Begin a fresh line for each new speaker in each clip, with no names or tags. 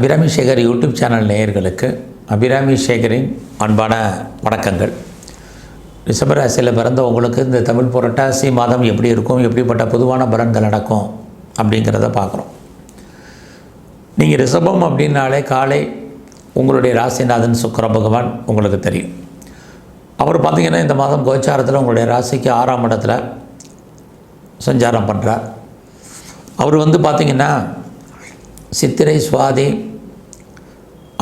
Abirami Sekar YouTube channel நேயர்களுக்கு அபிராமி சேகரின் அன்பான வணக்கங்கள். ரிஷபராசியில் பிறந்த உங்களுக்கு இந்த தமிழ் புரட்டாசி மாதம் எப்படி இருக்கும் எப்படிப்பட்ட பொதுவான பலன்கள் நடக்கும் அப்படிங்கிறத பார்க்குறோம். நீங்கள் ரிஷபம் அப்படின்னாலே காலை உங்களுடைய ராசிநாதன் சுக்கிர பகவான் உங்களுக்கு தெரியும். அவர் பார்த்திங்கன்னா இந்த மாதம் கோச்சாரத்தில் உங்களுடைய ராசிக்கு ஆறாம் இடத்துல சஞ்சாரம் பண்ணுறார் அவர் வந்து பார்த்திங்கன்னா சித்திரை சுவாதி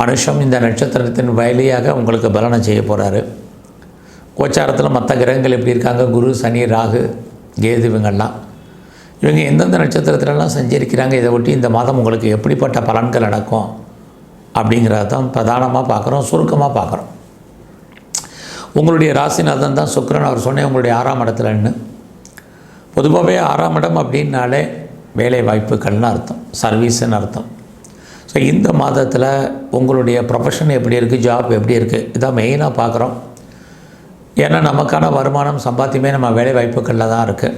அனுஷம் இந்த நட்சத்திரத்தின் வயலியாக உங்களுக்கு பலனை செய்ய போகிறாரு கோச்சாரத்தில் மற்ற கிரகங்கள் எப்படி இருக்காங்க? குரு சனி ராகு கேது இவங்கெல்லாம். இவங்க எந்தெந்த நட்சத்திரத்திலலாம் சஞ்சரிக்கிறாங்க? இதை ஒட்டி இந்த மாதம் உங்களுக்கு எப்படிப்பட்ட பலன்கள் நடக்கும்? அப்படிங்கிறத தான் பிரதானமாக பார்க்குறோம் சுருக்கமாக பார்க்குறோம். உங்களுடைய ராசிநாதன் தான் சுக்கிரன். அவர் சொன்னேன் உங்களுடைய ஆறாம் இடத்துலன்னு பொதுவாகவே ஆறாம் இடம் அப்படின்னாலே வேலை வாய்ப்புகள்னு அர்த்தம் சர்வீஸுன்னு அர்த்தம். ஸோ இந்த மாதத்தில் உங்களுடைய ப்ரொஃபஷன் எப்படி இருக்குது ஜாப் எப்படி இருக்குது இதான் மெயினாக பார்க்குறோம் ஏன்னா நமக்கான வருமானம் சம்பாத்தியமே நம்ம வேலை வாய்ப்புகளில் தான் இருக்குது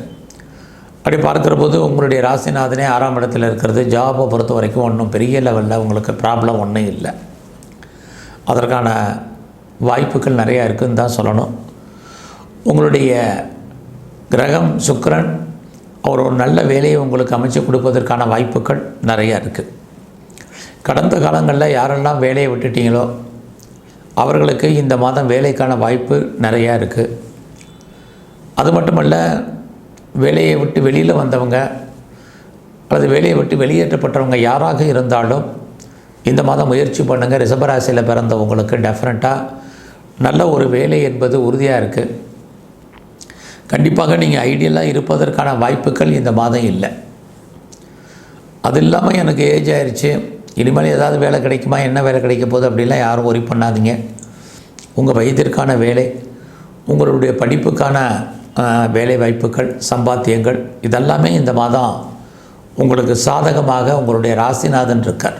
அப்படி பார்க்குற போது உங்களுடைய ராசிநாதனே ஆறாம் இடத்துல இருக்கிறது. ஜாபை பொறுத்த வரைக்கும் ஒன்றும் பெரிய லெவலில் உங்களுக்கு ப்ராப்ளம் ஒன்றும் இல்லை. அதற்கான வாய்ப்புகள் நிறையா இருக்குதுன்னு தான் சொல்லணும். உங்களுடைய கிரகம் சுக்கரன் அவர் ஒரு நல்ல வேலையை உங்களுக்கு அமைச்சு கொடுப்பதற்கான வாய்ப்புகள் நிறையா இருக்குது கடந்த காலங்களில் யாரெல்லாம் வேலையை விட்டுட்டீங்களோ அவர்களுக்கு இந்த மாதம் வேலைக்கான வாய்ப்பு நிறையா இருக்குது அது மட்டுமல்ல வேலையை விட்டு வெளியில் வந்தவங்க அல்லது வேலையை விட்டு வெளியேற்றப்பட்டவங்க யாராக இருந்தாலும் இந்த மாதம் முயற்சி பண்ணுங்கள் ரிசபராசியில் பிறந்தவங்களுக்கு டெஃபினட்டாக நல்ல ஒரு வேலை என்பது உறுதியாக இருக்குது கண்டிப்பாக நீங்கள் ஐடியலாக இருப்பதற்கான வாய்ப்புகள் இந்த மாதம் இல்லை. அது இல்லாமல் எனக்கு ஏஜ் ஆயிடுச்சு இனிமேல் ஏதாவது வேலை கிடைக்குமா? என்ன வேலை கிடைக்க போகுது அப்படிலாம் யாரும் ஒரி பண்ணாதீங்க. உங்கள் வயதிற்கான வேலை உங்களுடைய படிப்புக்கான வேலை வாய்ப்புகள் சம்பாத்தியங்கள் இதெல்லாமே இந்த மாதம் உங்களுக்கு சாதகமாக உங்களுடைய ராசிநாதன் இருக்கார்.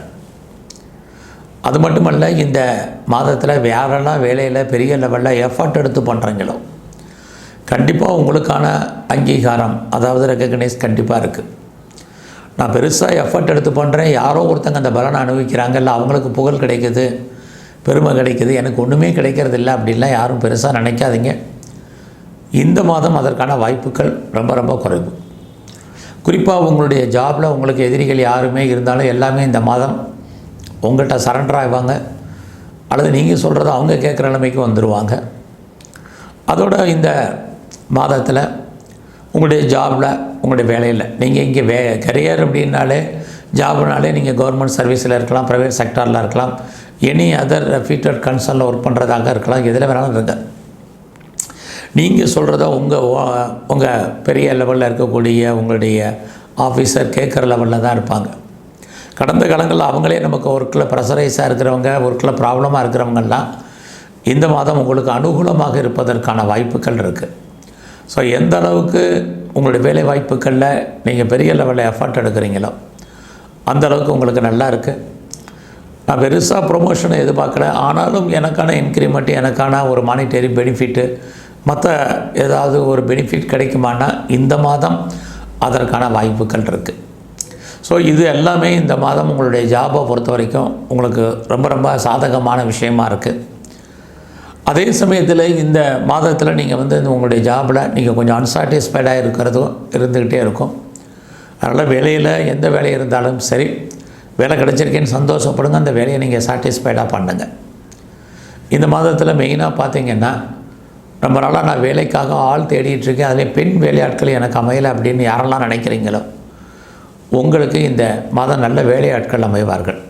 அது மட்டுமல்ல இந்த மாதத்தில் யாரெல்லாம் வேலையில் பெரிய லெவலில் எஃபர்ட் எடுத்து பண்ணுறீங்களோ கண்டிப்பாக உங்களுக்கான அங்கீகாரம் அதாவது ரெக்கக்னைஸ் கண்டிப்பாக இருக்குது நான் பெருசாக எஃபர்ட் எடுத்து பண்ணுறேன் யாரோ ஒருத்தங்க அந்த பலனை அனுபவிக்கிறாங்கல்ல அவங்களுக்கு புகழ் கிடைக்குது பெருமை கிடைக்குது. எனக்கு ஒன்றுமே கிடைக்கிறது இல்லை அப்படின்லாம் யாரும் பெருசாக நினைக்காதீங்க. இந்த மாதம் அதற்கான வாய்ப்புகள் ரொம்ப ரொம்ப குறைவு. குறிப்பாக உங்களுடைய ஜாபில் உங்களுக்கு எதிரிகள் யாருமே இருந்தாலும் எல்லாமே இந்த மாதம் உங்கள்கிட்ட சரண்டர் ஆகுவாங்க அல்லது நீங்கள் சொல்கிறத அவங்க கேட்குற நிலைமைக்கு வந்துடுவாங்க அதோட இந்த மாதத்தில் உங்களுடைய ஜாபில் உங்களுடைய வேலையில் நீங்கள் இங்கே வே கரியர் அப்படின்னாலே ஜாப்னாலே நீங்கள் கவர்மெண்ட் சர்வீஸில் இருக்கலாம் ப்ரைவேட் செக்டாரில் இருக்கலாம். எனி அதர் ஃபீட்டட் கன்சர்னில் ஒர்க் பண்ணுறதாக இருக்கலாம். எதில் வேணாலும் இருங்க. நீங்கள் சொல்கிறத உங்கள் உங்கள் பெரிய லெவலில் இருக்கக்கூடிய உங்களுடைய ஆஃபீஸர் கேட்குற லெவலில் தான் இருப்பாங்க. கடந்த காலங்களில் அவங்களே நமக்கு ஒர்க்கில் ப்ரெஷரைஸாக இருக்கிறவங்க ஒர்க்கில் ப்ராப்ளமாக இருக்கிறவங்கெல்லாம் இந்த மாதம் உங்களுக்கு அனுகூலமாக இருப்பதற்கான வாய்ப்புகள் இருக்குது ஸோ எந்த அளவுக்கு உங்களுடைய வேலை வாய்ப்புகளில் நீங்கள் பெரிய லெவலில் எஃபர்ட் எடுக்கிறீங்களோ அந்த அளவுக்கு உங்களுக்கு நல்லா இருக்குது நான் பெருசாக ப்ரொமோஷனை எதிர்பார்க்கல. ஆனாலும் எனக்கான இன்க்ரிமெண்ட் எனக்கான ஒரு மானிட்டரி பெனிஃபிட்டு மற்ற ஏதாவது ஒரு பெனிஃபிட் கிடைக்குமானா இந்த மாதம் அதற்கான வாய்ப்புகள் இருக்குது ஸோ இது எல்லாமே இந்த மாதம் உங்களுடைய ஜாபை பொறுத்த வரைக்கும் உங்களுக்கு ரொம்ப ரொம்ப சாதகமான விஷயமா இருக்குது அதே சமயத்தில் இந்த மாதத்தில் நீங்கள் வந்து இந்த உங்களுடைய ஜாபில் நீங்கள் கொஞ்சம் அன்சாட்டிஸ்ஃபைடாக இருக்கிறதும் இருந்துக்கிட்டே இருக்கும். அதனால் வேலையில் எந்த வேலை இருந்தாலும் சரி வேலை கிடச்சிருக்கேன்னு சந்தோஷப்படுங்க அந்த வேலையை நீங்கள் சாட்டிஸ்ஃபைடாக பண்ணுங்கள் இந்த மாதத்தில் மெயினாக பார்த்தீங்கன்னா ரொம்ப நாளாக நான் வேலைக்காக ஆள் தேடிட்டுருக்கேன் அதிலே பெண் வேலையாட்கள் எனக்கு அமையலை அப்படின்னு யாரெல்லாம் நினைக்கிறீங்களோ உங்களுக்கு இந்த மாதம் நல்ல வேலையாட்கள் அமைவார்கள்.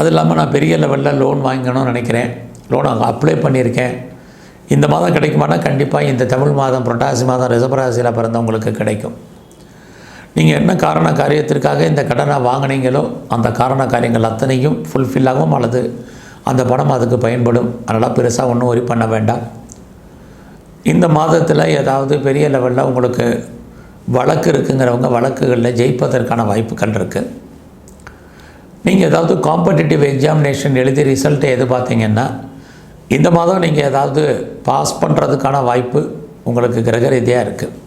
அது இல்லாமல் நான் பெரிய லெவலில் லோன் வாங்கணும்னு நினைக்கிறேன். லோன் அங்கே அப்ளை பண்ணியிருக்கேன். இந்த மாதம் கிடைக்குமானா கண்டிப்பாக இந்த தமிழ் மாதம் புரட்டாசி மாதம் ரிசபராசியில் பிறந்தவங்களுக்கு கிடைக்கும். நீங்கள் என்ன காரண காரியத்திற்காக இந்த கடனை வாங்கினீங்களோ அந்த காரண காரியங்கள் அத்தனையும் ஃபுல்ஃபில் ஆகும் அல்லது அந்த பணம் அதுக்கு பயன்படும். அதனால் பெருசாக ஒன்றும் ஒரி பண்ண வேண்டாம். இந்த மாதத்தில் ஏதாவது பெரிய லெவலில் உங்களுக்கு வழக்கு இருக்குங்கிறவங்க வழக்குகளில் ஜெயிப்பதற்கான வாய்ப்புகள் இருக்குது நீங்கள் ஏதாவது காம்படிட்டிவ் எக்ஸாமினேஷன் எழுதி ரிசல்ட்டை எதிர்பார்த்தீங்கன்னா இந்த மாதம் நீங்கள் ஏதாவது பாஸ் பண்ணுறதுக்கான வாய்ப்பு உங்களுக்கு கிரக ரீதியாக இருக்குது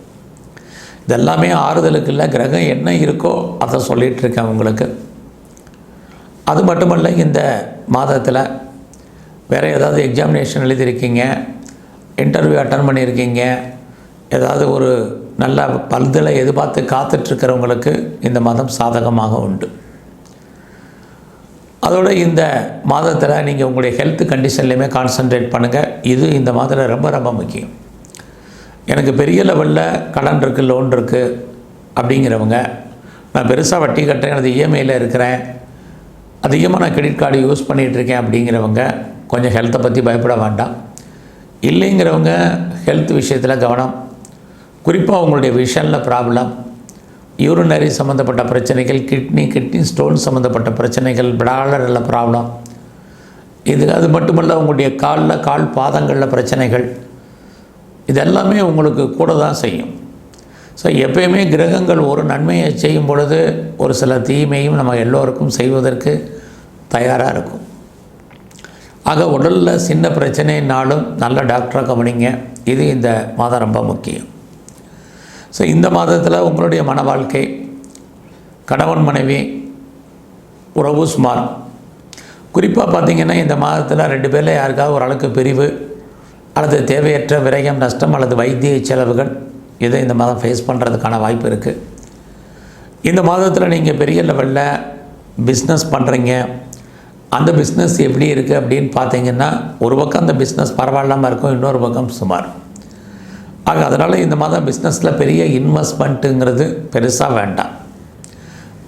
இதெல்லாமே ஆறுதலுக்கு இல்லை கிரகம் என்ன இருக்கோ அதை சொல்லிகிட்ருக்கேன் உங்களுக்கு. அது மட்டுமல்ல இந்த மாதத்தில் வேறு ஏதாவது எக்ஸாமினேஷன் எழுதியிருக்கீங்க இன்டர்வியூ அட்டன் பண்ணியிருக்கீங்க ஏதாவது ஒரு நல்ல பல்தலை எதிர்பார்த்து காத்துட்ருக்கிறவங்களுக்கு இந்த மாதம் சாதகமாக உண்டு. அதோடு இந்த மாதத்தில் நீங்கள் உங்களுடைய ஹெல்த் கண்டிஷன்லையுமே கான்சன்ட்ரேட் பண்ணுங்கள் இது இந்த மாதத்தில் ரொம்ப ரொம்ப முக்கியம். எனக்கு பெரிய லெவலில் கடன் இருக்குது லோன் இருக்குது அப்படிங்கிறவங்க நான் பெருசாக வட்டி கட்டுறேன் எனது இஎம்ஐயில் இருக்கிறேன் அதிகமாக நான் கிரெடிட் கார்டு யூஸ் பண்ணிகிட்டு இருக்கேன் அப்படிங்கிறவங்க கொஞ்சம் ஹெல்த்தை பற்றி பயப்பட வேண்டாம். இல்லைங்கிறவங்க ஹெல்த் விஷயத்தில் கவனம். குறிப்பாக உங்களுடைய விஷனில் ப்ராப்ளம் யூரினரி சம்மந்தப்பட்ட பிரச்சனைகள் கிட்னி கிட்னி ஸ்டோன் சம்மந்தப்பட்ட பிரச்சனைகள் பிளாடரில் ப்ராப்ளம் இது அது மட்டுமல்ல உங்களுடைய காலில் கால் பாதங்களில் பிரச்சனைகள். இதெல்லாமே உங்களுக்கு கூட தான் செய்யும். ஸோ எப்பயுமே கிரகங்கள் ஒரு நன்மையை செய்யும் பொழுது ஒரு சில தீமையும் நம்ம எல்லோருக்கும் செய்வதற்கு தயாராக இருக்கும். ஆக உடலில் சின்ன பிரச்சனைனாலும் நல்ல டாக்டரை கவனிங்க. இது இந்த மாதம் ரொம்ப முக்கியம். ஸோ இந்த மாதத்தில் உங்களுடைய மன வாழ்க்கை கணவன் மனைவி உறவு சுமார். குறிப்பாக பார்த்திங்கன்னா இந்த மாதத்தில் ரெண்டு பேரில் யாருக்காவது ஓரளவுக்கு பிரிவு அல்லது தேவையற்ற விரயம் நஷ்டம் அல்லது வைத்திய செலவுகள் இதை இந்த மாதம் ஃபேஸ் பண்ணுறதுக்கான வாய்ப்பு இருக்குது இந்த மாதத்தில் நீங்கள் பெரிய லெவலில் பிஸ்னஸ் பண்ணுறீங்க அந்த பிஸ்னஸ் எப்படி இருக்குது அப்படின்னு பார்த்தீங்கன்னா ஒரு பக்கம் அந்த பிஸ்னஸ் பரவாயில்லாமல் இருக்கும் இன்னொரு பக்கம் சுமார். ஆக அதனால் இந்த மாதம் பிஸ்னஸில் பெரிய இன்வெஸ்ட்மெண்ட்டுங்கிறது பெருசாக வேண்டாம்.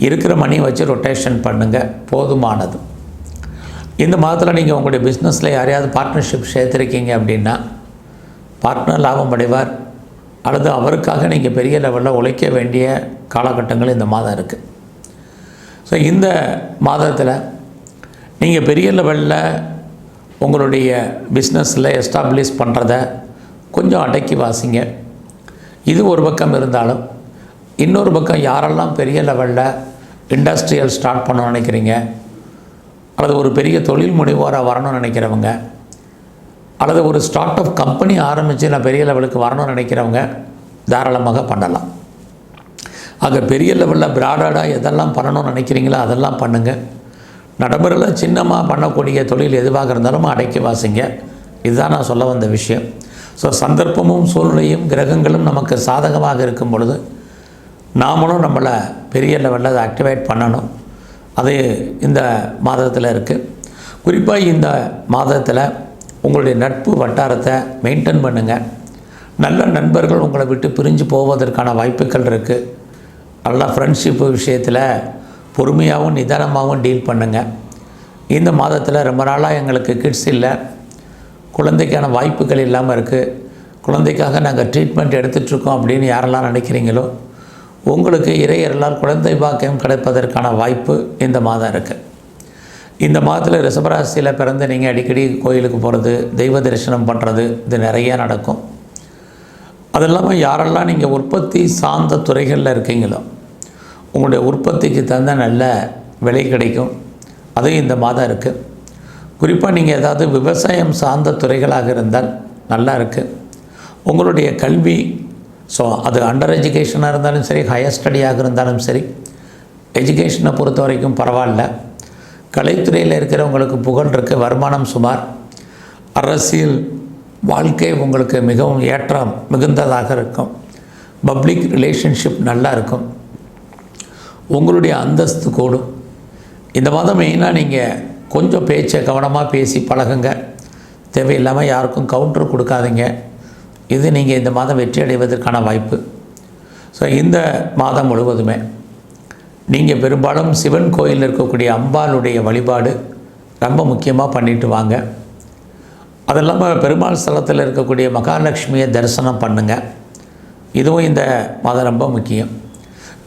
இருக்கிற மணியை வச்சு ரொட்டேஷன் பண்ணுங்கள் போதுமானது. இந்த மாதத்தில் நீங்கள் உங்களுடைய பிஸ்னஸில் யாரையாவது பார்ட்னர்ஷிப் சேர்த்துருக்கீங்க அப்படின்னா பார்ட்னர் லாபம் அடைவார். அல்லது அவருக்காக நீங்கள் பெரிய லெவலில் உழைக்க வேண்டிய காலகட்டங்கள் இந்த மாதம் இருக்குது ஸோ இந்த மாதத்தில் நீங்கள் பெரிய லெவலில் உங்களுடைய பிஸ்னஸில் எஸ்டாப்ளிஷ் பண்ணுறத கொஞ்சம் அடக்கி வாசிங்க. இது ஒரு பக்கம் இருந்தாலும் இன்னொரு பக்கம் யாரெல்லாம் பெரிய லெவலில் இண்டஸ்ட்ரியல் ஸ்டார்ட் பண்ண நினைக்கிறீங்க? அல்லது ஒரு பெரிய தொழில் முனைவோராக வரணும்னு நினைக்கிறவங்க? அல்லது ஒரு ஸ்டார்ட் அப் கம்பெனி ஆரம்பித்து நான் பெரிய லெவலுக்கு வரணும்னு நினைக்கிறவங்க? தாராளமாக பண்ணலாம். ஆக பெரிய லெவலில் ப்ராடடாக எதெல்லாம் பண்ணணும்னு நினைக்கிறீங்களோ அதெல்லாம் பண்ணுங்கள் நடைமுறையில் சின்னமாக பண்ணக்கூடிய தொழில் எதுவாக இருந்தாலும் அடக்கி வாசிங்க. இதுதான் நான் சொல்ல வந்த விஷயம். ஸோ சந்தர்ப்பமும் சூழ்நிலையும் கிரகங்களும் நமக்கு சாதகமாக இருக்கும் பொழுது நாமளும் நம்மளை பெரிய லெவலில் அதை ஆக்டிவேட் பண்ணணும். அது இந்த மாதத்தில் இருக்குது குறிப்பாக இந்த மாதத்தில் உங்களுடைய நட்பு வட்டாரத்தை மெயின்டைன் பண்ணுங்கள் நல்ல நண்பர்கள் உங்களை விட்டு பிரிஞ்சு போவதற்கான வாய்ப்புகள் இருக்குது நல்ல ஃப்ரெண்ட்ஷிப்பு விஷயத்தில் பொறுமையாகவும் நிதானமாகவும் டீல் பண்ணுங்கள் இந்த மாதத்தில் ரொம்ப நாளாக எங்களுக்கு கிட்ஸ் இல்லை. குழந்தைக்கான வாய்ப்புகள் இல்லாமல் இருக்குது குழந்தைக்காக நாங்கள் ட்ரீட்மெண்ட் எடுத்துகிட்ருக்கோம் அப்படின்னு யாரெல்லாம் நினைக்கிறீங்களோ உங்களுக்கு இறையர்களால் குழந்தை பாக்கியம் கிடைப்பதற்கான வாய்ப்பு இந்த மாதம் இருக்குது இந்த மாதத்தில் ரிஷபராசியில் பிறந்து நீங்கள் அடிக்கடி கோயிலுக்கு போகிறது தெய்வ தரிசனம் பண்ணுறது இது நிறையா நடக்கும். அது இல்லாமல் யாரெல்லாம் நீங்கள் உற்பத்தி சார்ந்த துறைகளில் இருக்கீங்களோ உங்களுடைய உற்பத்திக்கு தகுந்த நல்ல விலை கிடைக்கும். அதுவும் இந்த மாதம் இருக்குது குறிப்பாக நீங்கள் ஏதாவது விவசாயம் சார்ந்த துறைகளாக இருந்தால் நல்லா இருக்குது உங்களுடைய கல்வி ஸோ அது அண்டர் எஜுகேஷனாக இருந்தாலும் சரி ஹையர் ஸ்டடியாக இருந்தாலும் சரி எஜுகேஷனை பொறுத்த வரைக்கும் பரவாயில்ல. கலைத்துறையில் இருக்கிறவங்களுக்கு புகழ் இருக்குது வருமானம் சுமார். அரசியல் வாழ்க்கை உங்களுக்கு மிகவும் ஏற்றம் மிகுந்ததாக இருக்கும். பப்ளிக் ரிலேஷன்ஷிப் நல்லா இருக்கும். உங்களுடைய அந்தஸ்து கூடும். இந்த மாதம் மெயினாக நீங்கள் கொஞ்சம் பேச்சை கவனமாக பேசி பழகுங்க. தேவையில்லாமல் யாருக்கும் கவுண்டர் கொடுக்காதீங்க. இது நீங்கள் இந்த மாதம் வெற்றி அடைவதற்கான வாய்ப்பு. ஸோ இந்த மாதம் முழுவதுமே நீங்கள் பெரும்பாலும் சிவன் கோயிலில் இருக்கக்கூடிய அம்பாளுடைய வழிபாடு ரொம்ப முக்கியமாக பண்ணிட்டு வாங்க. அது இல்லாமல் பெருமாள் ஸ்தலத்தில் இருக்கக்கூடிய மகாலட்சுமியை தரிசனம் பண்ணுங்கள் இதுவும் இந்த மாதம் ரொம்ப முக்கியம்.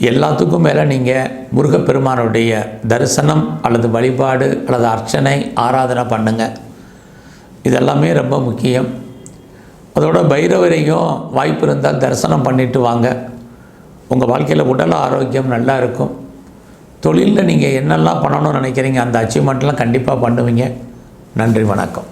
எல்லாத்துக்கும் மேலே நீங்கள் முருகப்பெருமானுடைய தரிசனம் அல்லது வழிபாடு அல்லது அர்ச்சனை ஆராதனை பண்ணுங்கள் இதெல்லாமே ரொம்ப முக்கியம். அதோட பைரவரையும் வாய்ப்பு இருந்தால் தரிசனம் பண்ணிட்டு வாங்க. உங்கள் வாழ்க்கையில் உடல் ஆரோக்கியம் நல்லா இருக்கும். தொழிலில் நீங்கள் என்னெல்லாம் பண்ணணும்னு நினைக்கிறீங்க அந்த அச்சீவ்மெண்ட்லாம் கண்டிப்பாக பண்ணுவீங்க. நன்றி வணக்கம்.